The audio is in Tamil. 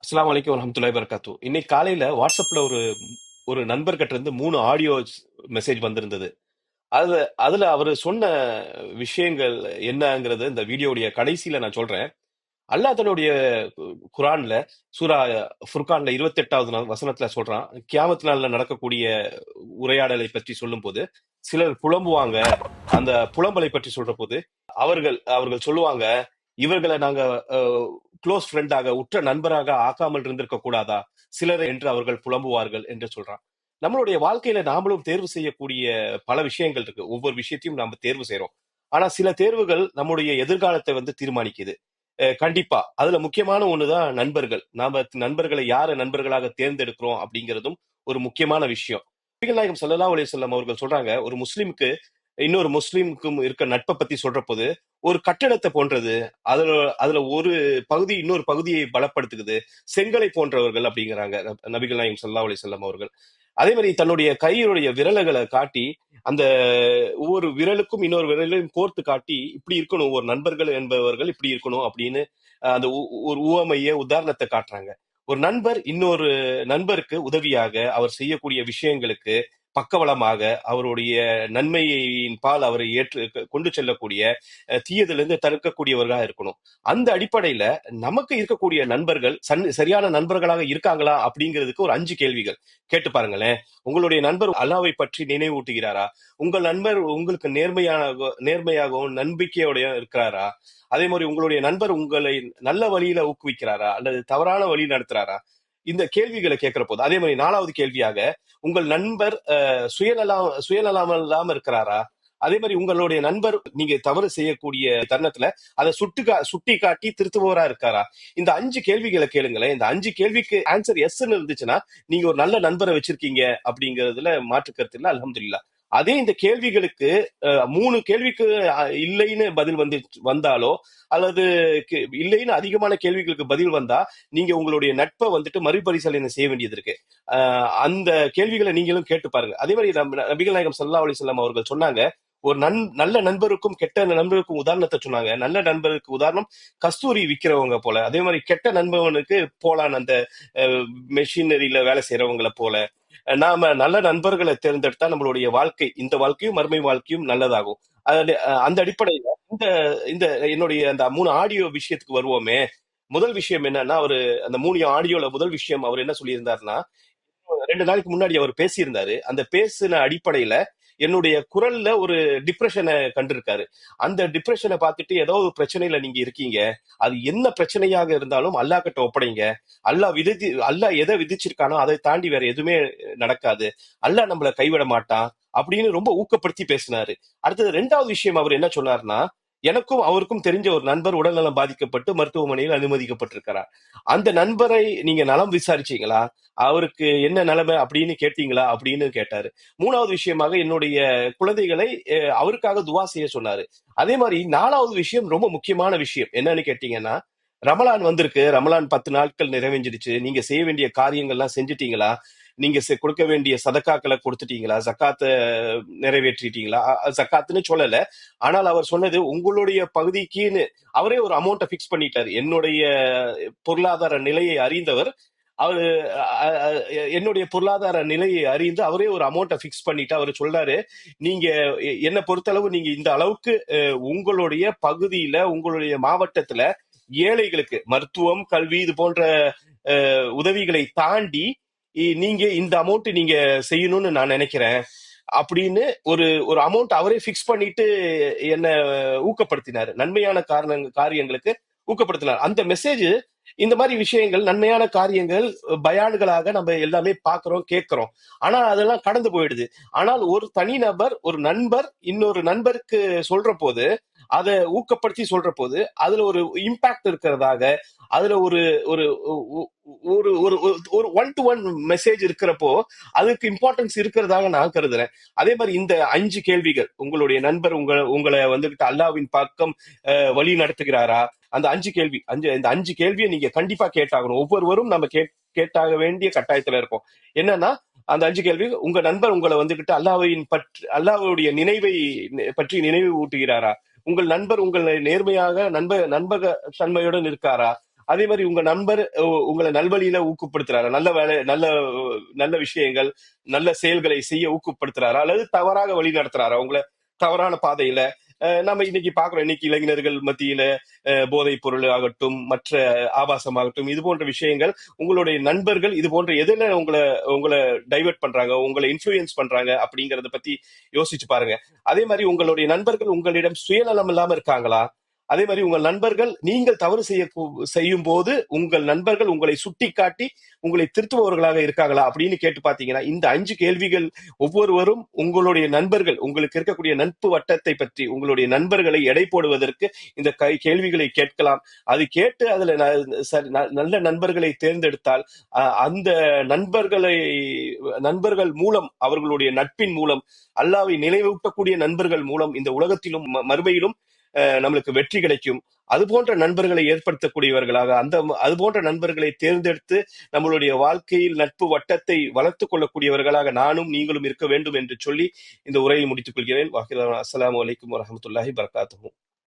அஸ்லாம் வலைக்கம் வரஹ்மத்துல்லாஹி வபரகாத்துஹு. இன்னைக்கு காலையில வாட்ஸ்அப்ல ஒரு ஒரு நண்பர்கிட்ட இருந்து மூணு ஆடியோ மெசேஜ் வந்திருந்தது. அது அதுல அவரு சொன்ன விஷயங்கள் என்னங்கிறது இந்த வீடியோவுடைய கடைசியில நான் சொல்றேன். அல்லாஹ் தன்னுடைய குரான்ல சூரா ஃபுர்கான்ல இருபத்தி எட்டாவது வசனத்துல சொல்றான். கியாமத்து நாள்ல நடக்கக்கூடிய உரையாடலை பற்றி சொல்லும்போது, சிலர் புலம்புவாங்க. அந்த புலம்பலை பற்றி சொல்றபோது, அவர்கள் அவர்கள் சொல்லுவாங்க, "இவர்கள நாங்க க்ளோஸ் ஃப்ரெண்டாக உற்ற நண்பராக ஆக்காமல் இருந்திருக்க கூடாதா? சிலர்" என்று அவர்கள் புலம்புவார்கள் என்று சொல்றான். நம்மளுடைய வாழ்க்கையில நாமளும் தேர்வு செய்யக்கூடிய பல விஷயங்கள் இருக்கு. ஒவ்வொரு விஷயத்தையும் நாம தேர்வு செய்யறோம் ஆனா சில தேர்வுகள் நம்முடைய எதிர்காலத்தை வந்து தீர்மானிக்குது. கண்டிப்பா. அதுல முக்கியமான ஒண்ணுதான் நண்பர்கள். நாம நண்பர்களை யார நண்பர்களாக தேர்ந்தெடுக்கிறோம் அப்படிங்கிறதும் ஒரு முக்கியமான விஷயம். நாயகம் சல்லா அலைஹி அவர்கள் சொல்றாங்க, ஒரு முஸ்லீமுக்கு இன்னொரு முஸ்லீமுக்கும் இருக்க நட்ப பத்தி சொல்றபோது, ஒரு கட்டடத்தை போன்றது. அதுல அதுல ஒரு பகுதி இன்னொரு பகுதியை பலப்படுத்துக்குது செங்கலை போன்றவர்கள் அப்படிங்கிறாங்க நபிகள் நாயகம் சல்லா அலி செல்லம் அவர்கள். அதே மாதிரி தன்னுடைய கையினுடைய விரல்களை காட்டி, அந்த ஒவ்வொரு விரலுக்கும் இன்னொரு விரலையும் கோர்த்து காட்டி, "இப்படி இருக்கணும். ஒரு நண்பர்கள் என்பவர்கள் இப்படி இருக்கணும்." அப்படின்னு அந்த உ ஒரு உவமைய, உதாரணத்தை காட்டுறாங்க. ஒரு நண்பர் இன்னொரு நண்பருக்கு உதவியாக, அவர் செய்யக்கூடிய விஷயங்களுக்கு பக்கவளமாக அவருடைய நன்மையின் பால் அவரை ஏற்று கொண்டு செல்லக்கூடிய, தீயதிலிருந்து தடுக்கக்கூடியவர்களாக இருக்கணும். அந்த அடிப்படையில நமக்கு இருக்கக்கூடிய நண்பர்கள் சன் சரியான நண்பர்களாக இருக்காங்களா? அப்படிங்கிறதுக்கு ஒரு அஞ்சு கேள்விகள். கேட்டு பாருங்களேன். உங்களுடைய நண்பர் அல்லாவை பற்றி நினைவூட்டுகிறாரா? உங்கள் நண்பர் உங்களுக்கு நேர்மையாக நேர்மையாகவும், நம்பிக்கையோடய இருக்கிறாரா? அதே மாதிரி உங்களுடைய நண்பர் உங்களை நல்ல வழியில ஊக்குவிக்கிறாரா? அல்லது தவறான வழி நடத்துறாரா? இந்த கேள்விகளை கேட்கிற போது அதே மாதிரி நாலாவது கேள்வியாக, உங்கள் நண்பர் அ சுயநலம் இல்லாம இருக்கிறாரா? அதே மாதிரி உங்களுடைய நண்பர் நீங்க தவறு செய்யக்கூடிய தருணத்துல, அத சுட்டி சுட்டிக்காட்டி திருத்துபவரா இருக்காரா? இந்த அஞ்சு கேள்விகளை கேளுங்களேன். இந்த அஞ்சு கேள்விக்கு ஆன்சர் எஸ்ன்னு இருந்துச்சுன்னா, நீங்க ஒரு நல்ல நண்பரை வச்சிருக்கீங்க அப்படிங்கறதுல மாற்று கருத்து இல்ல. அலமதுல்லா அதே இந்த கேள்விகளுக்கு மூணு கேள்விக்கு இல்லைன்னு பதில் வந்து வந்தாலோ, அல்லது கே இல்லைன்னு அதிகமான கேள்விகளுக்கு பதில் வந்தா, நீங்க உங்களுடைய நட்பை வந்துட்டு மறுபரிசீலனை செய்ய வேண்டியது இருக்கு. அந்த கேள்விகளை நீங்களும் கேட்டு பாருங்க. அதே மாதிரி நபிகள் நாயகம் சல்லா அலைஹி அவர்கள் சொன்னாங்க, ஒரு நன் நல்ல நண்பருக்கும், கெட்ட நண்பருக்கும் உதாரணத்தை சொன்னாங்க. நல்ல நண்பருக்கு உதாரணம் கஸ்தூரி விற்கிறவங்க போல. அதே மாதிரி கெட்ட நண்பவனுக்கு போலான் அந்த மெஷினரியில வேலை செய்யறவங்களை போல. நாம நல்ல நண்பர்களை தேர்ந்தெடுத்தா நம்மளுடைய வாழ்க்கை, இந்த வாழ்க்கையும், மறுமை வாழ்க்கையும் நல்லதாகும். அந்த அடிப்படையில இந்த இந்த என்னுடைய அந்த மூணு ஆடியோ விஷயத்துக்கு வருவோமே. முதல் விஷயம் என்னன்னா, அவரு அந்த மூணு ஆடியோல முதல் விஷயம் அவர் என்ன சொல்லியிருந்தாருன்னா, ரெண்டு நாளைக்கு முன்னாடி அவர் பேசியிருந்தாரு. அந்த பேசின அடிப்படையில என்னுடைய குரல்ல ஒரு டிப்ரெஷனை கண்டிருக்காரு. அந்த டிப்ரெஷனை பார்த்துட்டு ஏதோ ஒரு பிரச்சனையில நீங்க இருக்கீங்க. அது என்ன பிரச்சனையாக இருந்தாலும் அல்லாஹ் கிட்ட ஒப்படைங்க. அல்லாஹ் விதித்து அல்லாஹ் எதை விதிச்சிருக்கானோ அதை தாண்டி வேற எதுவுமே நடக்காது. அல்லாஹ் நம்மளை கைவிட மாட்டான். அப்படின்னு ரொம்ப ஊக்கப்படுத்தி பேசினாரு. அடுத்தது ரெண்டாவது விஷயம் அவர் என்ன சொன்னாருன்னா, எனக்கும் அவருக்கும் தெரிஞ்ச ஒரு நண்பர் உடல்நலம் பாதிக்கப்பட்டு மருத்துவமனையில் அனுமதிக்கப்பட்டிருக்கிறார். அந்த நண்பரை நீங்க நலம் விசாரிச்சீங்களா? அவருக்கு என்ன நிலைமை அப்படின்னு கேட்டீங்களா? அப்படின்னு கேட்டாரு. மூணாவது விஷயமாக என்னுடைய குழந்தைகளை அவருக்காக துவா செய்ய சொன்னாரு. அதே மாதிரி நாலாவது விஷயம் ரொம்ப முக்கியமான விஷயம். என்னன்னு கேட்டீங்கன்னா, ரமலான் வந்திருக்கு. ரமலான் 10 நாட்கள் நிறைவேஞ்சிருச்சு நீங்க செய்ய வேண்டிய காரியங்கள்லாம் செஞ்சுட்டீங்களா? நீங்க கொடுக்க வேண்டிய சதக்காக்களை கொடுத்துட்டீங்களா ஜக்காத்த நிறைவேற்றிட்டீங்களா? ஜக்காத்துன்னு சொல்லல. ஆனால் அவர் சொன்னது உங்களுடைய பகுதிக்குன்னு அவரே ஒரு அமௌண்ட்ட ஃபிக்ஸ் பண்ணிட்டாரு. என்னுடைய பொருளாதார நிலையை அறிந்தவர். அவரு என்னுடைய பொருளாதார நிலையை அறிந்து அவரே ஒரு அமௌண்ட்ட ஃபிக்ஸ் பண்ணிட்டு அவர் சொல்றாரு, "நீங்க என்னை பொறுத்தளவு நீங்க இந்த அளவுக்கு உங்களுடைய பகுதியில, உங்களுடைய மாவட்டத்துல ஏழைகளுக்கு மருத்துவம், கல்வி இது போன்ற உதவிகளை தாண்டி, நீங்க இந்த அமௌண்ட் நீங்க செய்யணும்னு நான் நினைக்கிறேன்." அப்படின்னு ஒரு ஒரு அமௌண்ட் அவரே ஃபிக்ஸ் பண்ணிட்டு என்ன ஊக்கப்படுத்தினாரு. நன்மையான காரணங் காரியங்களுக்கு ஊக்கப்படுத்தினார். அந்த மெசேஜ் இந்த மாதிரி விஷயங்கள் நன்மையான காரியங்கள் பயான்களாக நம்ம எல்லாமே பார்க்கிறோம், கேட்கிறோம். ஆனா அதெல்லாம் கடந்து போயிடுது. ஆனால் ஒரு தனிநபர், ஒரு நண்பர் இன்னொரு நண்பருக்கு சொல்றபோது, அதை ஊக்கப்படுத்தி சொல்றபோது, அதுல ஒரு இம்பாக்ட் இருக்கிறதாக, அதுல ஒரு ஒரு ஒரு ஒரு ஒரு ஒன் டு ஒன் மெசேஜ் இருக்கிறப்போ, அதுக்கு இம்பார்ட்டன்ஸ் இருக்கிறதாக நான் கருதுறேன். அதே மாதிரி இந்த அஞ்சு கேள்விகள். உங்களுடைய நண்பர் உங்களை உங்களை வந்துகிட்டு அல்லாஹ்வின் பக்கம் வழி நடத்துகிறாரா? அந்த அஞ்சு கேள்வி. அஞ்சு இந்த அஞ்சு கேள்வியை நீங்க கண்டிப்பா கேட்டாகணும். ஒவ்வொருவரும் நம்ம கேட் கேட்டாக வேண்டிய கட்டாயத்துல இருக்கோம். என்னன்னா, அந்த அஞ்சு கேள்வி, உங்க நண்பர் உங்கள வந்துகிட்டு அல்லாவையின் பற்றி அல்லாஹ்வுடைய நினைவை பற்றி நினைவு ஊட்டுகிறாரா? உங்கள் நண்பர் உங்களை நேர்மையாக நண்ப நண்பக தன்மையுடன் இருக்காரா? அதே மாதிரி உங்க நண்பர் உங்களை நல்வழியில ஊக்கப்படுத்துறாரா நல்ல வேலை நல்ல நல்ல விஷயங்கள் நல்ல செயல்களை செய்ய ஊக்கப்படுத்துறாரா அல்லது தவறாக வழி நடத்துறாரா உங்களை தவறான பாதையில நம்ம இன்னைக்கு பாக்குறோம் இன்னைக்கு இளைஞர்கள் மத்தியில அஹ் போதைப் பொருள் ஆகட்டும் மற்ற ஆபாசமாகட்டும் இது போன்ற விஷயங்கள் உங்களுடைய நண்பர்கள் இது போன்ற எதுல உங்களை உங்களை டைவர்ட் பண்றாங்க உங்களை இன்ஃபுளுயன்ஸ் பண்றாங்க அப்படிங்கறத பத்தி யோசிச்சு பாருங்க. அதே மாதிரி உங்களுடைய நண்பர்கள் உங்களிடம் சுயநலம் இல்லாம இருக்காங்களா? அதே மாதிரி உங்கள் நண்பர்கள் நீங்கள் தவறு செய்ய செய்யும் போது உங்கள் நண்பர்கள் உங்களை சுட்டிக்காட்டி உங்களை திருத்துபவர்களாக இருக்காங்களா அப்படின்னு கேட்டு பாத்தீங்கன்னா இந்த அஞ்சு கேள்விகள் ஒவ்வொருவரும் உங்களுடைய நண்பர்கள் உங்களுக்கு இருக்கக்கூடிய நட்பு வட்டத்தை பற்றி உங்களுடைய நண்பர்களை எடை போடுவதற்கு இந்த கை கேள்விகளை கேட்கலாம். அது கேட்டு அதுல ந- ந- நல்ல நண்பர்களை தேர்ந்தெடுத்தால் அஹ், அந்த நண்பர்களை நண்பர்கள் மூலம் அவர்களுடைய நட்பின் மூலம் அல்லாவை நினைவூட்டக்கூடிய நண்பர்கள் மூலம் இந்த உலகத்திலும் மறுமையிலும் நம்மளுக்கு வெற்றி கிடைக்கும். அது போன்ற நண்பர்களை ஏற்படுத்தக்கூடியவர்களாக அந்த அது போன்ற நண்பர்களை தேர்ந்தெடுத்து நம்மளுடைய வாழ்க்கையில் நட்பு வட்டத்தை வளர்த்து கொள்ளக்கூடியவர்களாக நானும் நீங்களும் இருக்க வேண்டும் என்று சொல்லி இந்த உரையை முடித்துக் கொள்கிறேன். வாஹிதா அஸ்ஸலாமு அலைக்கும் வரஹமத்துல்லாஹி வரகாத்துஹு